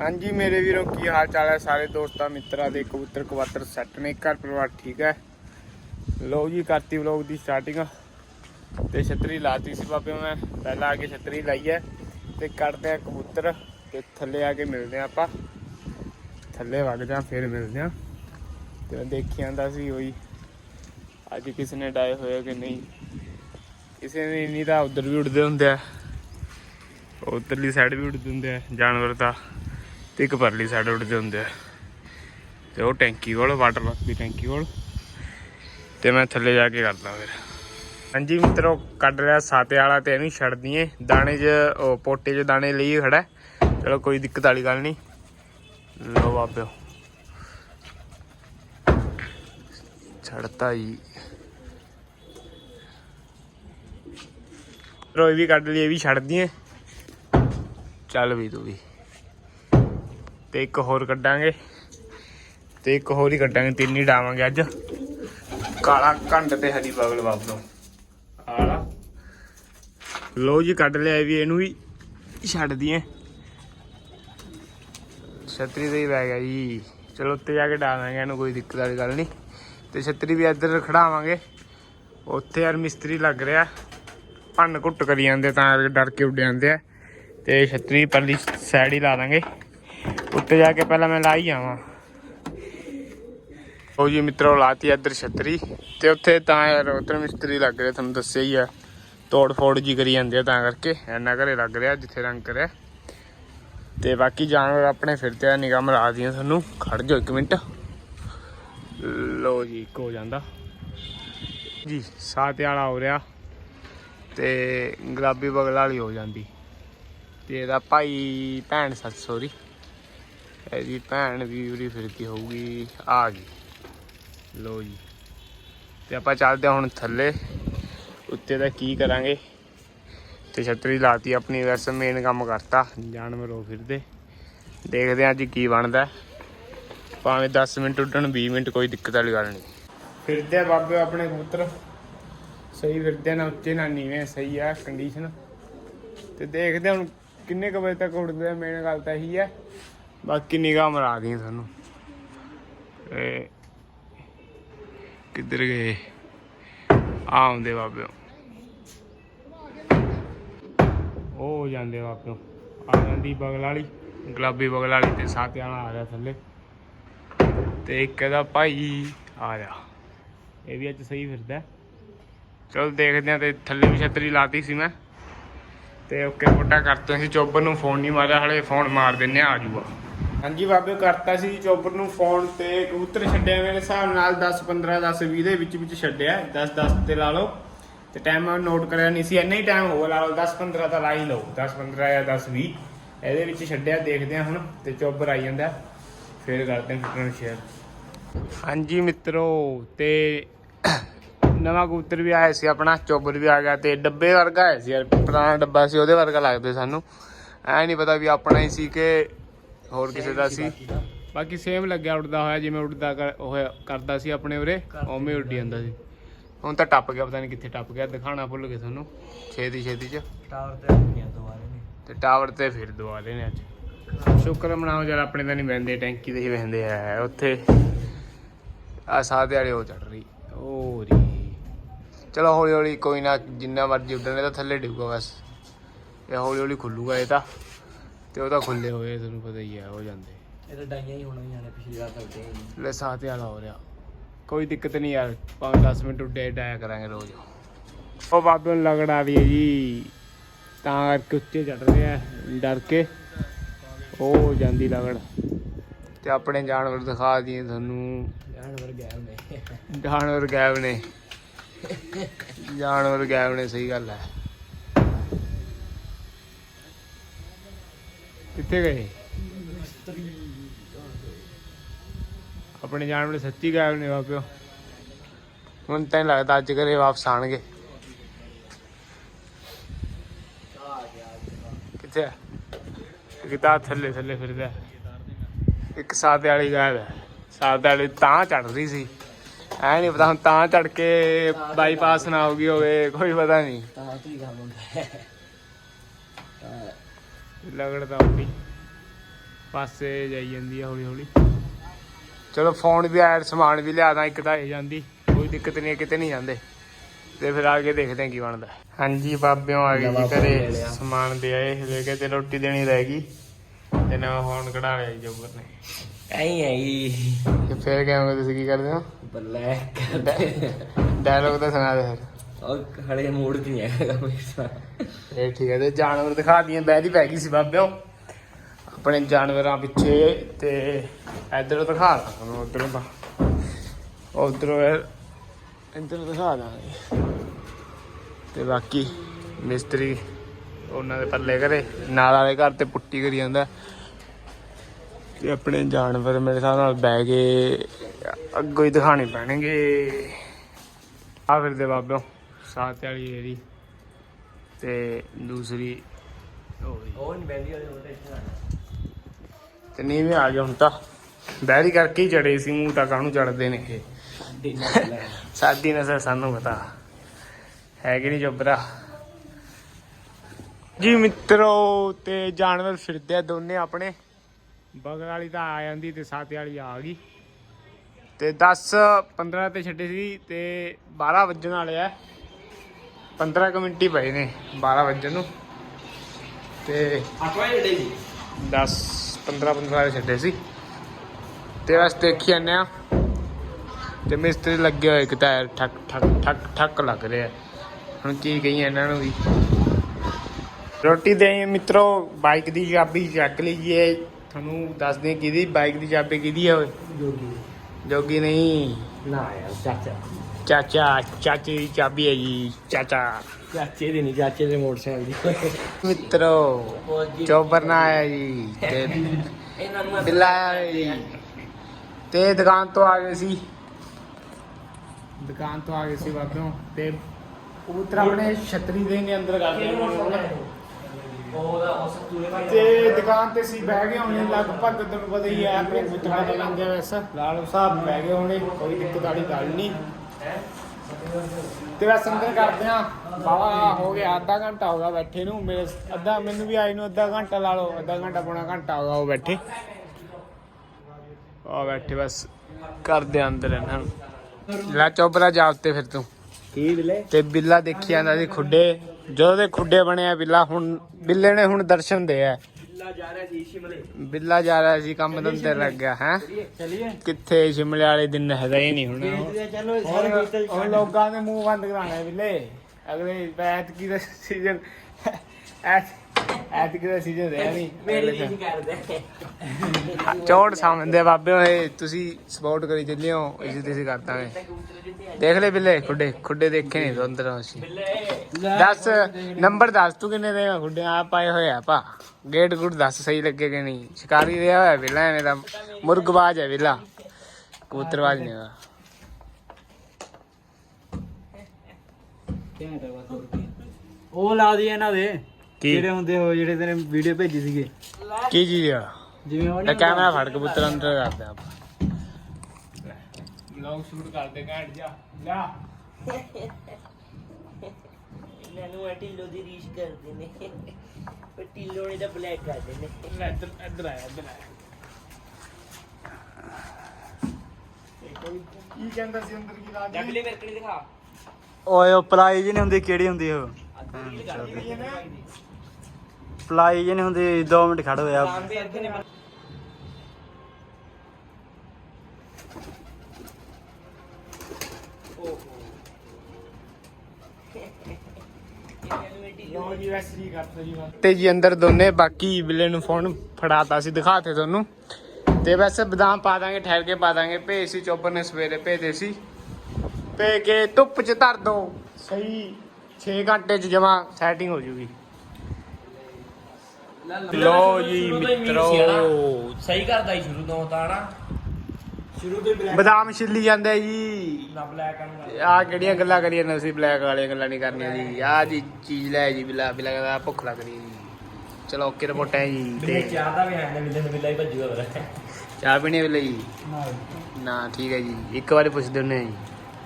ਹਾਂਜੀ, ਮੇਰੇ ਵੀਰੋ, ਕੀ ਹਾਲ ਚਾਲ ਹੈ? ਸਾਰੇ ਦੋਸਤਾਂ, ਮਿੱਤਰਾਂ ਦੇ ਕਬੂਤਰ ਕਵਾਤਰ ਸੈੱਟ ਨੇ, ਘਰ ਪਰਿਵਾਰ ਠੀਕ ਹੈ? ਲੋ ਜੀ, ਕਰਤੀ ਵਲੋਗ ਦੀ ਸਟਾਰਟਿੰਗ ਤੇ ਛਤਰੀ ਲਾਤੀ ਸੀ ਬਾਬੇ ਮੈਂ, ਪਹਿਲਾਂ ਆ ਕੇ ਛਤਰੀ ਲਾਈ ਹੈ। ਤੇ ਕੱਢਦੇ ਆ ਕਬੂਤਰ ਤੇ ਥੱਲੇ ਆ ਕੇ ਮਿਲਦੇ ਆ ਆਪਾਂ। ਥੱਲੇ ਵਗ ਜਾ, ਫਿਰ ਮਿਲਦੇ ਆ ਤੇ ਮੈਂ ਦੇਖੀ ਆਂਦਾ ਸੀ ਉਹੀ, ਅੱਜ ਕਿਸੇ ਨੇ ਡਾਏ ਹੋਏ ਕਿ ਨਹੀਂ। ਕਿਸੇ ਨੇ ਨਹੀਂ ਤਾਂ ਉਧਰ ਵੀ ਉੱਡਦੇ ਹੁੰਦੇ ਆ, ਉਧਰਲੀ ਸਾਈਡ ਵੀ ਉੱਡਦੇ ਹੁੰਦੇ ਆ, ਜਾਨਵਰ ਤਾਂ। ਤੇ ਇੱਕ ਪਰਲੀ ਸਾਈਡ ਉੱਡਦੇ ਹੁੰਦੇ ਆ। ਤੇ ਉਹ ਟੈਂਕੀ ਕੋਲ ਵਾਟਰ ਵਰਕ ਦੀ ਟੈਂਕੀ ਕੋਲ। ਤੇ ਮੈਂ ਥੱਲੇ ਜਾ ਕੇ ਕਰਦਾ ਫਿਰ। ਹਾਂਜੀ ਮਿੱਤਰੋ, ਕੱਢ ਰਿਹਾ ਸਾਤੇ ਵਾਲਾ ਤੇ ਇਹਨੂੰ ਛੱਡ ਦਈਏ। ਦਾਣੇ 'ਚ, ਉਹ ਪੋਟੇ 'ਚ ਦਾਣੇ ਲਈ ਖੜਾ ਚਲੋ ਕੋਈ ਦਿੱਕਤ ਵਾਲੀ ਗੱਲ ਨਹੀਂ। ਲੋ ਬਾਬਿਓ। ਛੱਡਤਾ ਜੀ। ਰੋਈ ਵੀ ਕੱਢ ਲਈ, ਇਹ ਵੀ ਛੱਡ ਦਈਏ। ਚੱਲ ਵੀ ਤੂੰ ਵੀ। ਤੇ ਇੱਕ ਹੋਰ ਕੱਢਾਂਗੇ। ਤੇ ਇੱਕ ਹੋਰ ਹੀ ਕੱਢਾਂਗੇ, ਤਿੰਨ ਹੀ ਡਾਵਾਂਗੇ ਅੱਜ। ਕਾਲਾ ਕੰਡ ਤੇ ਹਰੀ ਬਗਲ ਬਾਬਲੋ। ਆਲਾ। ਲੋ ਜੀ, ਕੱਢ ਲਿਆ ਵੀ, ਇਹਨੂੰ ਵੀ ਛੱਡ ਦਈਏ। ਛਤਰੀ ਤੇ ਹੀ ਬਹਿ ਗਿਆ ਜੀ। ਚਲੋ, ਉੱਤੇ ਜਾ ਕੇ ਡਾਵਾਂਗੇ, ਇਹਨੂੰ ਕੋਈ ਦਿੱਕਤ ਵਾਲੀ ਗੱਲ ਨਹੀਂ। ਤੇ ਛਤਰੀ ਵੀ ਇੱਧਰ ਖੜਾਵਾਂਗੇ। ਉੱਥੇ ਯਾਰ ਮਿਸਤਰੀ ਲੱਗ ਰਿਹਾ। ਭੰਨ ਘੁੱਟ ਕਰੀ ਜਾਂਦੇ ਤਾਂ ਡਰ ਕੇ ਉੱਡ ਜਾਂਦੇ ਆ। ਤੇ ਛਤਰੀ ਪਰਲੀ ਸਾਈਡ ਹੀ ਲਾ ਦਾਂਗੇ। ਉੱਤੇ ਜਾ ਕੇ ਪਹਿਲਾਂ ਮੈਂ ਲਾਈ ਆਵਾਂ ਉਹ ਜੀ ਮਿੱਤਰੋ ਲਾਤੀ ਇੱਧਰ ਛਤਰੀ ਤੇ ਉੱਥੇ ਤਾਂ ਯਾਰ ਉੱਧਰ ਮਿਸਤਰੀ ਲੱਗ ਰਿਹਾ, ਤੁਹਾਨੂੰ ਦੱਸਿਆ ਹੀ ਆ। ਤੋੜ ਫੋੜ ਜੀ ਕਰੀ ਜਾਂਦੇ ਆ ਤਾਂ ਕਰਕੇ ਐਨਾ ਘਰੇ ਲੱਗ ਰਿਹਾ ਜਿੱਥੇ ਰੰਗ ਕਰਿਆ। ਤੇ ਬਾਕੀ ਜਾਨਵਰ ਆਪਣੇ ਫਿਰਦੇ ਆ, ਨਿਗਾਹ ਮਰਾ ਦੀਆਂ ਤੁਹਾਨੂੰ, ਖੜ ਜਾਓ ਇੱਕ ਮਿੰਟ। ਲੋ ਜੀ, ਇੱਕ ਹੋ ਜਾਂਦਾ। ਜੀ ਸਾਤੇ ਵਾਲਾ ਹੋ ਰਿਹਾ ਤੇ ਗੁਲਾਬੀ ਬਗਲ ਵਾਲੀ ਹੋ ਜਾਂਦੀ। ਤੇ ਇਹਦਾ ਭਾਈ ਭੈਣ ਸੱਸ ਸੋਰੀ ਇਹਦੀ ਭੈਣ ਵੀ ਉਰੀ ਫਿਰਦੀ ਹੋਊਗੀ? ਆ ਗਈ। ਲੋ ਜੀ। ਤੇ ਆਪਾਂ ਚੱਲਦੇ ਹਾਂ ਹੁਣ ਥੱਲੇ। ਉੱਤੇ ਦਾ ਕੀ ਕਰਾਂਗੇ? ਤੇ ਛਤਰੀ ਲਾਤੀ ਆਪਣੀ ਵੈਸੇ ਮੇਨ ਕੰਮ ਕਰਤਾ। ਜਾਨਵਰ ਹੋ ਫਿਰਦੇ। ਦੇਖਦੇ ਹਾਂ ਅੱਜ ਕੀ ਬਣਦਾ। ਭਾਵੇਂ 10 ਮਿੰਟ ਉੱਡਣ 20 ਮਿੰਟ ਕੋਈ ਦਿੱਕਤ ਵਾਲੀ ਗੱਲ ਨਹੀਂ। ਫਿਰਦੇ ਆ ਬਾਬੇ ਆਪਣੇ ਕਬੂਤਰ ਸਹੀ ਫਿਰਦੇ ਆ, ਨਾ ਉੱਚੇ ਨਾ ਨੀਵੇਂ। ਸਹੀ ਆ ਕੰਡੀਸ਼ਨ ਤੇ ਦੇਖਦੇ ਹੁਣ ਕਿੰਨੇ ਕੁ ਵਜੇ ਤੱਕ ਉੱਡਦੇ ਆ। ਮੇਨ ਗੱਲ ਤਾਂ ਇਹੀ ਹੈ ਬਾਕੀ ਨਿਗਾਹ ਮਰਾ ਦੀ ਤੁਹਾਨੂੰ। ਇਹ ਕਿੱਧਰ ਗਏ? ਆਉਂਦੇ ਬਾਬਿਓ। ਉਹ ਜਾਂਦੇ ਬਾਬਿਓ। ਆ ਜਾਂਦੀ ਬਗਲ ਵਾਲੀ ਗੁਲਾਬੀ ਬਗਲ ਵਾਲੀ ਤੇ ਸਾਥ ਆਣਾ ਆ ਰਿਹਾ ਥੱਲੇ। ਤੇ ਇੱਕ ਇਹਦਾ ਭਾਈ ਆ ਰਿਹਾ। ਇਹ ਵੀ ਅੱਜ ਸਹੀ ਫਿਰਦਾ। ਚਲ ਦੇਖਦੇ ਆ ਤੇ ਥੱਲੇ ਵੀ ਛਤਰੀ ਲਾਤੀ ਸੀ ਮੈਂ। ਤੇ ਓਕੇ ਮੋਟਾ ਕਰਤੇ ਸੀ ਚੋਬਰ ਨੂੰ ਫੋਨ ਨਹੀਂ ਮਾਰਿਆ, ਹਲੇ ਫੋਨ ਮਾਰ ਦਿੰਨੇ ਆ ਆ ਹਾਂਜੀ ਬਾਬੇ, ਕਰਤਾ ਸੀ ਚੋਬਰ ਨੂੰ ਫੋਨ ਤੇ ਕਬੂਤਰ ਛੱਡਿਆ ਮੇਰੇ ਹਿਸਾਬ ਨਾਲ 10 15 10 20 ਦੇ ਵਿੱਚ ਵਿੱਚ ਛੱਡਿਆ। 10 10 ਤੇ ਲਾ ਲਓ। ਤੇ ਟਾਈਮ ਮੈਂ ਨੋਟ ਕਰਿਆ ਨਹੀਂ ਸੀ, ਇੰਨਾ ਹੀ ਟਾਈਮ ਹੋ ਲਾ ਲਓ 10 15 ਤਾਂ ਲਾ ਹੀ ਲਓ। 10 15 ਜਾਂ 10 20 ਇਹਦੇ ਵਿੱਚ ਛੱਡਿਆ, ਦੇਖਦੇ ਆ ਹੁਣ ਤੇ ਚੋਬਰ ਆਈ ਜਾਂਦਾ। ਫਿਰ ਕਰਦੇ ਹਾਂ ਫਿਟਨ ਸ਼ੇਅਰ ਹਾਂਜੀ ਮਿੱਤਰੋ, ਤੇ ਨਵਾਂ ਕਬੂਤਰ ਵੀ ਆਇਆ ਸੀ ਆਪਣਾ ਚੋਬਰ ਵੀ ਆ ਗਿਆ ਤੇ ਡੱਬੇ ਵਰਗਾ ਆਇਆ ਸੀ ਯਾਰ, ਪੁਰਾਣਾ ਡੱਬਾ ਸੀ, ਉਹਦੇ ਵਰਗਾ ਲੱਗਦੇ ਸਾਨੂੰ। ਐ ਨਹੀਂ ਪਤਾ ਵੀ ਆਪਣਾ ਹੀ ਸੀ ਕਿ ਹੋਰ ਕਿਸੇ ਦਾ ਸੀ? ਬਾਕੀ ਸੇਮ ਲੱਗਿਆ ਉੱਡਦਾ ਹੋਇਆ ਜਿਵੇਂ ਉੱਡਦਾ ਕਰ- ਹੋਇਆ ਕਰਦਾ ਸੀ ਆਪਣੇ ਉਰੇ ਉਵੇਂ ਉੱਡੀ ਜਾਂਦਾ ਸੀ। ਹੁਣ ਤਾਂ ਟੱਪ ਗਿਆ ਪਤਾ ਨਹੀਂ ਕਿੱਥੇ ਟੱਪ ਗਿਆ ਦਿਖਾਣਾ ਭੁੱਲ ਗਏ ਤੁਹਾਨੂੰ। ਛੇਤੀ ਛੇਤੀ ਚ। ਟਾਵਰ ਤੇ ਦੁਨੀਆ ਦੁਆਰੇ ਨੇ ਤੇ ਟਾਵਰ ਤੇ ਫਿਰ ਦਵਾ ਨੇ ਅੱਜ। ਸ਼ੁਕਰ ਮਨਾਓ ਜਰਾ ਆਪਣੇ ਤਾਂ ਨਹੀਂ ਬਹਿੰਦੇ ਟੈਂਕੀ ਤੇ ਹੀ ਬਹਿੰਦੇ ਆ ਉੱਥੇ। ਆ ਸਾਦੇ ਵਾਲੇ ਉਹ ਚੜ ਰਹੀ। ਉਹ ਰੀ ਚਲੋ ਹੌਲੀ ਹੌਲੀ ਕੋਈ ਨਾ ਜਿੰਨਾ ਮਰਜ਼ੀ ਉੱਡਣੇ ਤਾਂ ਥੱਲੇ ਡਿੱਗੂਗਾ ਬਸ। ਇਹ ਹੌਲੀ ਹੌਲੀ ਖੁੱਲੂਗਾ ਇਹ ਤਾਂ। ਤੇ ਉਹ ਤਾਂ ਖੁੱਲੇ ਹੋਏ ਤੁਹਾਨੂੰ ਪਤਾ ਹੀ ਹੈ ਹੋ ਜਾਂਦੇ। ਇਹ ਤਾਂ ਡਾਈਆਂ ਹੀ ਹੋਣਾ ਜਾਣੇ ਪਿਛਲੀ ਵਾਰ ਕਰਦੇ ਲੈ ਸਾਤੇ ਵਾਲਾ ਹੋ ਰਿਹਾ। ਕੋਈ ਦਿੱਕਤ ਨਹੀਂ ਯਾਰ ਭਾਵੇਂ 10 ਮਿੰਟ ਉੱਡੇ ਡਾਇਆ ਕਰਾਂਗੇ ਰੋਜ਼। ਉਹ ਬਾਬੇ ਨੂੰ ਲਗੜ ਆ ਰਹੀ ਹੈ ਜੀ ਤਾਂ ਕਰਕੇ ਉੱਤੇ ਚੜ ਰਿਹਾ ਡਰ ਕੇ। ਉਹ ਜਾਂਦੀ ਲਗੜ ਤੇ ਆਪਣੇ ਜਾਨਵਰ ਦਿਖਾ ਦਈਏ ਤੁਹਾਨੂੰ। ਜਾਨਵਰ ਗਏ ਹੁੰਦੇ ਜਾਨਵਰ ਗਾਇਬ ਨੇ ਜਾਨਵਰ ਗਾਇਬ ਨੇ ਸਹੀ ਗੱਲ ਹੈ। ਕਿੱਥੇ ਗਏ। ਆਪਣੇ ਜਾਨਵਰ ਸੱਚੀ ਗਾਇਬ ਨੇ ਬਾਪਿਓ ਹੁਣ ਤਾਂ ਲੱਗਦਾ ਅੱਜ ਘਰੇ ਵਾਪਸ ਆਣਗੇ ਕਿੱਥੇ ਕਿਤਾ ਥੱਲੇ ਥੱਲੇ ਫਿਰਦਾ। ਇੱਕ ਸਾਦੇ ਵਾਲੀ ਗਾਇਬ ਹੈ। ਸਾਦੇ ਵਾਲੀ ਤਾਂ ਚੜ ਰਹੀ ਸੀ। ਐ ਨਹੀਂ ਪਤਾ ਹੁਣ ਤਾਂ ਚੜ ਕੇ ਬਾਈਪਾਸ ਨਾ ਹੋ ਗਈ ਹੋਵੇ ਕੋਈ ਪਤਾ ਨਹੀਂ ਤਾਂ ਕੀ ਕੰਮ ਹੁੰਦਾ ਹੈ। ਤਾਂ ਲਗੜ ਤਾਂ ਉੱਡੀ ਪਾਸੇ ਜਾਈ ਜਾਂਦੀ ਆ ਹੌਲੀ ਹੌਲੀ। ਚਲੋ ਫੋਨ ਵੀ ਆਇਆ ਸਮਾਨ ਵੀ ਲਿਆਦਾ ਇੱਕ ਤਾਂ ਇਹ ਜਾਂਦੀ। ਕੋਈ ਦਿੱਕਤ ਨਹੀਂ ਕਿਤੇ ਨਹੀਂ ਜਾਂਦੇ। ਤੇ ਫਿਰ ਆ ਕੇ ਦੇਖਦੇ ਹਾਂ ਕੀ ਬਣਦਾ। ਹਾਂਜੀ ਬਾਬਿਓ ਆ ਗਏ ਜੀ ਘਰੇ। ਸਮਾਨ ਦੇ ਆਏ ਲੈ ਕੇ ਤੇ ਰੋਟੀ ਦੇਣੀ ਰਹਿ ਗਈ। ਤੇ ਨਵਾਂ ਫੋਨ ਕਢਾ ਲਿਆ ਜੀ ਜੋਬਰ ਨੇ। ਐਂ ਤੇ ਫਿਰ ਕਹਾਂਗੇ ਤੁਸੀਂ ਕੀ ਕਰਦੇ ਹੋ? ਬੱਲੇ ਡਾਇਲੌਗ ਤਾਂ ਸੁਣਾ ਦੇ ਫਿਰ। ਉਹ ਹਲੇ ਮੂਡ ਤੇ ਨਹੀਂ ਹੈਗਾ ਮੇਰਾ ਇਹ ਠੀਕ ਹੈ, ਤੇ ਜਾਨਵਰ ਦਿਖਾ ਦੀਆਂ ਬਹਿ ਦੀ ਪੈ ਗਈ ਸੀ ਬਾਬਿਓ। ਆਪਣੇ ਜਾਨਵਰਾਂ ਪਿੱਛੇ ਤੇ ਇਧਰੋਂ ਦਿਖਾ ਦਾਂ ਤੁਹਾਨੂੰ, ਉਧਰੋਂ ਤਾਂ ਉਧਰੋਂ ਇਧਰੋਂ ਦਿਖਾ ਦਾਂਗੇ ਤੇ ਬਾਕੀ ਮਿਸਤਰੀ ਉਹਨਾਂ ਦੇ ਪੱਲੇ ਘਰੇ, ਨਾਲ ਵਾਲੇ ਘਰ ਤੇ ਪੁੱਟੀ ਕਰੀ ਜਾਂਦਾ। ਤੇ ਆਪਣੇ ਜਾਨਵਰ ਮੇਰੇ ਹਿਸਾਬ ਨਾਲ ਬਹਿ ਕੇ ਅੱਗੋਂ ਹੀ ਦਿਖਾਣੇ ਪੈਣਗੇ। ਆ ਫਿਰਦੇ ਬਾਬਿਓ। ਸਾਤ ਵਾਲੀ ਏਰੀ ਤੇ ਦੂਸਰੀ ਉਹ ਨਹੀਂ ਬੈਂਦੀ ਵਾਲੇ ਉਹਦੇ ਤੇ ਨੀਵੇਂ ਆ ਗਏ ਹੁਣ ਤਾਂ ਬੈਰੀ ਕਰਕੇ ਹੀ ਚੜੇ ਸੀ ਮੂੰਹ ਤਾਂ ਕਾਹਨੂੰ ਚੜਦੇ ਨੇ ਇਹ ਸਾਡੀ ਨਸਲ ਸਾਨੂੰ ਪਤਾ ਹੈ ਕਿ ਨਹੀਂ ਜੋਬਰਾ ਜੀ ਮਿੱਤਰੋ ਤੇ ਜਾਨਵਰ ਫਿਰਦੇ ਆ ਦੋਨੇ ਆਪਣੇ ਬਗਲ ਵਾਲੀ ਤਾਂ ਆ ਜਾਂਦੀ ਤੇ ਸਾਤੇ ਵਾਲੀ ਆ ਗਈ ਤੇ 10 15 ਤੇ ਛੱਡੇ ਸੀ ਤੇ 12 ਵੱਜਣ ਵਾਲੇ ਆ 15 ਕੁ ਮਿੰਟ ਹੀ ਪਏ ਨੇ 12 ਵੱਜਣ ਨੂੰ। ਤੇ ਆਪਾਂ ਇਹ ਡੇ ਜੀ 10 15 15 ਦੇ ਛੱਡੇ ਸੀ। ਤੇ ਬਸ ਦੇਖੀ ਜਾਂਦੇ ਆ ਤੇ ਮਿਸਤਰੀ ਲੱਗੇ ਹੋਏ ਇੱਕ ਟਾਇਰ ਠੱਕ ਠੱਕ ਠੱਕ ਠੱਕ ਲੱਗ ਰਿਹਾ। ਹੁਣ ਕੀ ਕਹੀਏ ਇਹਨਾਂ ਨੂੰ ਵੀ। ਰੋਟੀ ਦੇ ਮਿੱਤਰੋ ਬਾਈਕ ਦੀ ਚਾਬੀ ਚੱਕ ਲਈਏ। ਤੁਹਾਨੂੰ ਦੱਸਦੇ ਕਿਹਦੀ ਬਾਈਕ ਦੀ ਚਾਬੀ ਕਿਹਦੀ ਹੈ ਓਏ? ਜੋਗੀ। ਜੋਗੀ ਨਹੀਂ। ਨਾ ਯਾਰ ਚਾਚਾ। ਚਾਚਾ ਚਾਚੇ ਦੀ ਚਾਬੀ ਹੈ ਜੀ ਚਾਚਾ। ਚਾਚੇ ਦੀ ਨਹੀਂ ਚਾਚੇ ਦੇ ਮੋਟਰਸਾਈਕਲ ਦੀ। ਮਿੱਤਰੋ ਚੋਬਰ ਨਾ ਆਇਆ ਜੀ ਤੇ ਬਿੱਲਾ ਆਇਆ ਜੀ। ਤੇ ਦੁਕਾਨ ਤੋਂ ਆ ਗਏ ਸੀ। ਦੁਕਾਨ ਤੋਂ ਆ ਗਏ ਸੀ ਬਾਬਿਓ ਤੇ ਕਬੂਤਰ ਆਪਣੇ ਛਤਰੀ ਦੇ ਨੇ ਅੰਦਰ ਕਰ ਦਿੱਤੇ। ਉਹਦਾ ਉਸ ਤੂਰੇ ਭਾਈ ਤੇ ਦੁਕਾਨ ਤੇ ਸੀ ਬਹਿ ਗਏ ਹੋਣੇ ਲਗਭਗ ਤੁਹਾਨੂੰ ਪਤਾ ਹੀ ਹੈ ਆਪਣੇ ਕਬੂਤਰਾਂ ਦਾ ਲੰਘਿਆ ਵੈਸਾ। ਲਾਲ ਸਾਹਿਬ ਬਹਿ ਗਏ ਹੋਣੇ ਕੋਈ ਦਿੱਕਤ ਵਾਲੀ ਗੱਲ ਨਹੀਂ। ਤੇ ਬਸ ਅੰਦਰ ਕਰਦੇ ਆ ਬਾਵਾ ਹੋ ਗਿਆ ਅੱਧਾ ਘੰਟਾ ਹੋ ਗਿਆ ਬੈਠੇ ਨੂੰ। ਮੇਰੇ ਅੱਧਾ ਮੈਨੂੰ ਵੀ ਆਈ ਨੂੰ ਅੱਧਾ ਘੰਟਾ ਲਾ ਲਓ। ਅੱਧਾ ਘੰਟਾ ਪੌਣਾ ਘੰਟਾ ਹੋ ਗਿਆ ਉਹ ਬੈਠੇ। ਆ ਬੈਠੇ ਬਸ ਕਰਦੇ ਆ ਅੰਦਰ ਇਹਨਾਂ ਨੂੰ। ਲੈ ਚੋਬਰਾ ਜਾਬ ਤੇ ਫਿਰ ਤੂੰ। ਕੀ ਬਿਲੇ? ਤੇ ਬਿੱਲਾ ਦੇਖੀ ਜਾਂਦਾ ਸੀ ਖੁੱਡੇ। ਜਦੋਂ ਦੇ ਖੁੱਡੇ ਬਣਿਆ ਬਿੱਲਾ ਹੁਣ ਬਿੱਲੇ ਨੇ ਹੁਣ ਦਰਸ਼ਨ ਦੇ ਆ। ਲਾ ਜਾ ਰਿਹਾ ਸੀ ਸ਼ਿਮਲੇ। ਬਿੱਲਾ ਜਾ ਰਿਹਾ ਸੀ ਕੰਮ ਧੰਦੇ ਲੱਗ ਗਿਆ ਹੈ? ਚਲਿਏ ਕਿੱਥੇ ਸ਼ਿਮਲੇ ਵਾਲੇ ਦਿਨ ਹੈਗਾ ਹੀ ਨਹੀਂ ਹੁਣ। ਚਲੋ ਲੋਕਾਂ ਦੇ ਮੂੰਹ ਬੰਦ ਕਰਾਣੇ ਬਿੱਲੇ। ਅਗਲੇ ਐਤ ਕੀ ਦਾ ਸੀਜ਼ਨ ਐਤ ਐਤ ਕੀ ਦਾ ਸੀਜ਼ਨ ਰਿਹਾ ਨਹੀਂ ਮੇਰੀ ਨਹੀਂ ਕਰਦੇ। ਚੌੜ ਸਾਹਮਣੇ ਬਾਬੇ ਹੋਏ ਤੁਸੀਂ ਸਪੋਰਟ ਕਰੀ ਚੱਲੇ ਹੋ ਇਸ ਤੁਸੀਂ ਕਰਦਾਂਗੇ ਦੇਖ ਲੈ ਬਿੱਲੇ ਖੁੱਡੇ ਖੁੱਡੇ ਦੇਖੇ ਨਹੀਂ ਅੰਦਰ ਅਸੀਂ ਦੱਸ ਨੰਬਰ ਦੱਸ ਤੂੰ ਕਿੰਨੇ ਦੇ ਖੁੱਡੇ? ਆ ਪਾਏ ਹੋਏ ਆ ਪਾ ਗੇਟ ਗੁੱਡ ਦੱਸ ਸਹੀ ਲੱਗੇ ਕਿ ਨਹੀਂ? ਸ਼ਿਕਾਰੀ ਰਿਹਾ ਹੋਇਆ ਬਿੱਲਾ ਐਵੇਂ ਦਾ ਮੁਰਗਬਾਜ ਹੈ ਬਿੱਲਾ। ਕਬੂਤਰਬਾਜ ਨਹੀਂ ਹੈਗਾ। ਉਹ ਲਾ ਦੀ ਇਹਨਾਂ ਦੇ। ਕੀ? ਜਿਹੜੇ ਹੁੰਦੇ ਹੋ ਜਿਹੜੇ ਤੇਰੇ ਵੀਡੀਓ ਭੇਜੀ ਸੀਗੇ? ਕੀ ਚੀਜ਼ ਆ? ਜਿਵੇਂ ਉਹ ਇਹ ਕੈਮਰਾ ਫੜ ਕਬੂਤਰ ਅੰਦਰ ਕਰਦੇ ਆਪਾਂ। ਵਲੌਗ ਸ਼ੂਟ ਕਰਦੇ ਘੈਂਟ ਜਾ। ਜਾ। ਇਹਨਾਂ ਨੂੰ ਢਿੱਲੋ ਦੀ ਰੀਸ਼ ਕਰਦੇ ਨੇ। ਪਰ ਢਿੱਲੋ ਨੇ ਤਾਂ ਬਲੈਕ ਕਰਦੇ ਨੇ। ਲੈ ਇੱਧਰ ਇੱਧਰ ਆਇਆ ਇੱਧਰ ਆਇਆ ਇਹ ਕੋਈ ਕੀ ਕਹਿੰਦਾ ਸੀ ਅੰਦਰ ਕੀ ਰਾਜ ਡਬਲੀ ਕਰਕੇ ਦਿਖਾ। ਓਏ ਉਹ ਪਲਾਈ ਨਹੀਂ ਹੁੰਦੇ ਕਿਹੜੀ ਹੁੰਦੀ ਉਹ? ਪਲਾਈ ਜਿਹੇ ਨਹੀਂ ਹੁੰਦੀ 2 ਮਿੰਟ ਖੜ ਹੋਇਆ। ਜੀ ਤੇ ਜੀ ਅੰਦਰ ਦੋਨੇ, ਬਾਕੀ ਬਿੱਲੇ ਨੂੰ ਫੋਨ ਫੜਾਤਾ ਸੀ, ਦਿਖਾਤੇ ਤੁਹਾਨੂੰ। ਤੇ ਵੈਸੇ ਬਦਾਮ ਪਾ ਦਾਂਗੇ ਠਹਿਰ ਕੇ ਪਾ ਦਾਂਗੇ। ਭੇਜ ਸੀ ਚੋਬਰ ਨੇ ਸਵੇਰੇ ਭੇਜੇ ਸੀ। ਭੇਜ ਕੇ ਧੁੱਪ 'ਚ ਧਰ ਦੋ। ਸਹੀ 6 ਘੰਟੇ 'ਚ ਜਮਾ ਸੈਟਿੰਗ ਹੋ ਜੂਗੀ। ਲੋ ਜੀ ਮਿੱਤਰੋ। ਸਹੀ ਕਰਦਾ ਹੀ ਸ਼ੁਰੂ ਤੋਂ ਤਾਂ ਨਾ? ਸ਼ੁਰੂ ਤੋਂ ਬਲੈਕ ਬਦਾਮ ਛਿੱਲੀ ਜਾਂਦੇ ਜੀ। ਨਾ ਬਲੈਕ ਕਰੂੰਗਾ ਆ ਕਿਹੜੀਆਂ ਗੱਲਾਂ ਕਰੀਏ ਨਾ ਅਸੀਂ ਬਲੈਕ ਵਾਲੀਆਂ ਗੱਲਾਂ ਨਹੀਂ ਕਰਨੀਆਂ ਜੀ। ਆ ਜੀ ਚੀਜ਼ ਲੈ ਜੀ ਬਿਲਾ ਬਿਲਾ ਕਹਿੰਦਾ ਭੁੱਖ ਲੱਗ ਰਹੀ ਜੀ। ਚਲੋ ਓਕੇ ਰਿਪੋਰਟ ਹੈ ਜੀ ਤੇ ਚਾਹ ਦਾ ਵੀ ਨਾ ਬਿੱਲੇ ਨੂੰ ਬਿੱਲਾ ਹੀ ਭੱਜੂਗਾ ਫਿਰ। ਚਾਹ ਪੀਣੀ ਵੇਲੇ ਜੀ? ਨਾ। ਠੀਕ ਹੈ ਜੀ। ਇੱਕ ਵਾਰੀ ਪੁੱਛਦੇ ਹੁੰਨੇ ਆ ਜੀ।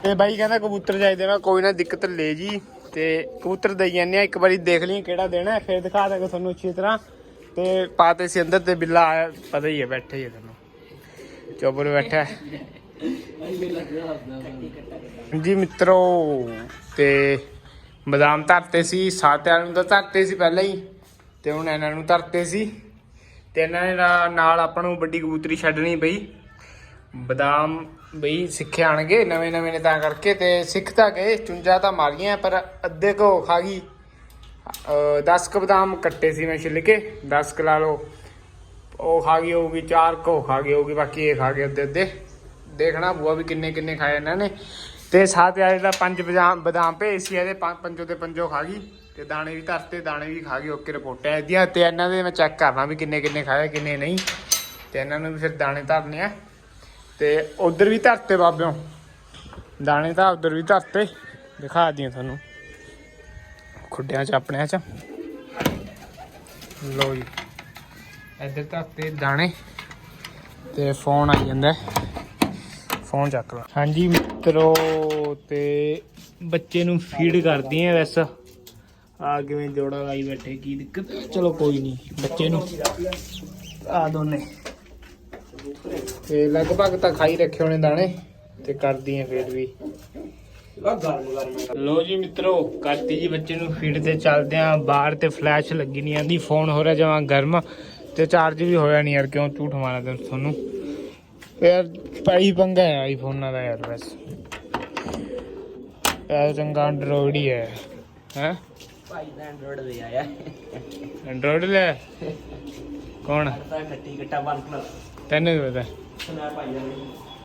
ਤੇ ਬਾਈ ਕਹਿੰਦਾ ਕਬੂਤਰ ਚਾਹੀਦੇ ਮੈਂ ਕੋਈ ਨਾ ਦਿੱਕਤ ਲੈ ਜੀ। ਤੇ ਕਬੂਤਰ ਦੇਈ ਜਾਂਦੇ ਆ। ਇੱਕ ਵਾਰੀ ਦੇਖ ਲਈ ਕਿਹੜਾ ਦੇਣਾ ਫਿਰ ਦਿਖਾ ਦਾਂਗੇ ਤੁਹਾਨੂੰ ਅੱਛੀ ਤਰ੍ਹਾਂ। ਤੇ ਪਾਤੇ ਸੀ ਅੰਦਰ ਤੇ ਬਿੱਲਾ ਆਇਆ, ਪਤਾ ਹੀ ਹੈ, ਬੈਠੇ ਹੀ ਹੈ ਤੁਹਾਨੂੰ ਚੋਬਰ ਬੈਠਾ ਜੀ ਮਿੱਤਰੋ, ਤੇ ਬਦਾਮ ਧਰਤੇ ਸੀ, ਸਾਤਿਆਂ ਨੂੰ ਤਾਂ ਧਰਤੇ ਸੀ ਪਹਿਲਾਂ ਹੀ, ਤੇ ਹੁਣ ਇਹਨਾਂ ਨੂੰ ਧਰਤੇ ਸੀ। ਤੇ ਇਹਨਾਂ ਨੇ ਨਾਲ ਆਪਾਂ ਨੂੰ ਵੱਡੀ ਕਬੂਤਰੀ ਛੱਡਣੀ ਪਈ। ਬਦਾਮ ਬਈ ਸਿੱਖੇ ਆਣਗੇ ਨਵੇਂ ਨਵੇਂ ਨੇ ਤਾਂ ਕਰਕੇ ਤੇ ਸਿੱਖ ਤਾਂ ਗਏ, ਚੁੰਝਾ ਤਾਂ ਮਾਰੀਆਂ, ਪਰ ਅੱਧੇ ਕੋ ਖਾ ਗਈ। 10 ਕ ਬਦਾਮ ਕੱਟੇ ਸੀ ਮੈਂ ਛਿੱਲ ਕੇ 10 ਕ ਲਾ ਲਓ। ਉਹ ਖਾ ਗਈ ਹੋਊਗੀ, ਚਾਰ ਕੋ ਖਾ ਗਈ ਹੋਊਗੀ, ਬਾਕੀ ਇਹ ਖਾ ਗਏ ਅੱਧੇ ਅੱਧੇ। ਦੇਖਣਾ ਬੂਆ ਵੀ ਕਿੰਨੇ ਕਿੰਨੇ ਖਾਏ ਇਹਨਾਂ ਨੇ। ਤੇ ਸਾਥ ਆਏ ਦਾ ਪੰਜ ਬਦਾਮ ਬਦਾਮ ਭੇਜ ਸੀ, ਇਹਦੇ ਪੰਜ- ਪੰਜੋ ਤੇ ਪੰਜੋ ਖਾ ਗਈ। ਤੇ ਦਾਣੇ ਵੀ ਧਰਤੇ, ਦਾਣੇ ਵੀ ਖਾ ਗਏ, ਓਕੇ ਰਿਪੋਰਟ ਹੈ। ਇਹਦੀਆਂ ਤੇ ਇਹਨਾਂ ਦੇ ਮੈਂ ਚੈੱਕ ਕਰਨਾ ਵੀ ਕਿੰਨੇ ਕਿੰਨੇ ਖਾਏ, ਕਿੰਨੇ ਨਹੀਂ। ਤੇ ਇਹਨਾਂ ਨੂੰ ਵੀ ਫਿਰ ਦਾਣੇ ਧਰਨੇ ਆ। ਤੇ ਉਧਰ ਵੀ ਧਰਤੇ ਬਾਬਿਓ। ਦਾਣੇ ਤਾਂ ਉਧਰ ਵੀ ਧਰਤੇ। ਦਿਖਾ ਦਿਆਂ ਤੁਹਾਨੂੰ। ਖੁੱਡਿਆਂ ਚ, ਆਪਣਿਆਂ ਚ। ਲੋ ਜੀ। ਇੱਧਰ ਧਰਤੇ ਦਾਣੇ ਤੇ ਫੋਨ ਆਈ ਜਾਂਦਾ। ਫੋਨ ਚੱਕ ਲਾ। ਹਾਂਜੀ ਮਿੱਤਰੋ, ਤੇ ਬੱਚੇ ਨੂੰ ਫੀਡ ਕਰਦੀ ਆ ਵੈਸ। ਆ ਕਿਵੇਂ ਜੋੜਾ ਲਾਈ ਬੈਠੇ, ਕੀ ਦਿੱਕਤ? ਚਲੋ ਕੋਈ ਨਹੀਂ ਬੱਚੇ ਨੂੰ। ਆ ਦੋਨੇ। ਤੇ ਲਗਭਗ ਤਾਂ ਖਾਈ ਰੱਖੇ ਹੋਣੇ ਦਾਣੇ ਤੇ ਕਰਦੀ ਆ ਫੇਰ ਵੀ। ਲੋ ਜੀ ਮਿੱਤਰੋ ਕਰਤੀ ਜੀ ਬੱਚੇ ਨੂੰ ਫੀਡ ਤੇ ਚੱਲਦੇ ਆ ਬਾਹਰ ਤੇ ਫਲੈਸ਼ ਲੱਗੀ ਨਹੀਂ ਆਂਦੀ ਫੋਨ ਹੋ ਰਿਹਾ ਜਮਾਂ ਗਰਮ। ਤੇ ਚਾਰਜ ਵੀ ਹੋਇਆ ਨਹੀਂ ਯਾਰ ਕਿਉਂ ਝੂਠ ਮਾਰਾਂ ਤੈਨੂੰ ਤੁਹਾਨੂੰ ਯਾਰ ਪਾਈ ਪੰਗਾ ਹੈ ਆਈਫੋਨਾਂ ਦਾ ਯਾਰ ਬਸ। ਯਾਰ ਚੰਗਾ ਐਂਡਰੋਇਡ ਹੀ ਹੈ। ਹੈ? ਭਾਈ ਦਾ ਐਂਡਰੋਇਡ ਦੇ ਆਇਆ। ਐਂਡਰੋਇਡ ਲੈ? ਕੌਣ? ਖੱਟੀ ਕੱਟਾ ਵਨ ਪਲੱਸ ਤੈਨੂੰ ਕੀ ਪਤਾ ਸੁਣਾ ਭਾਈ ਦਾ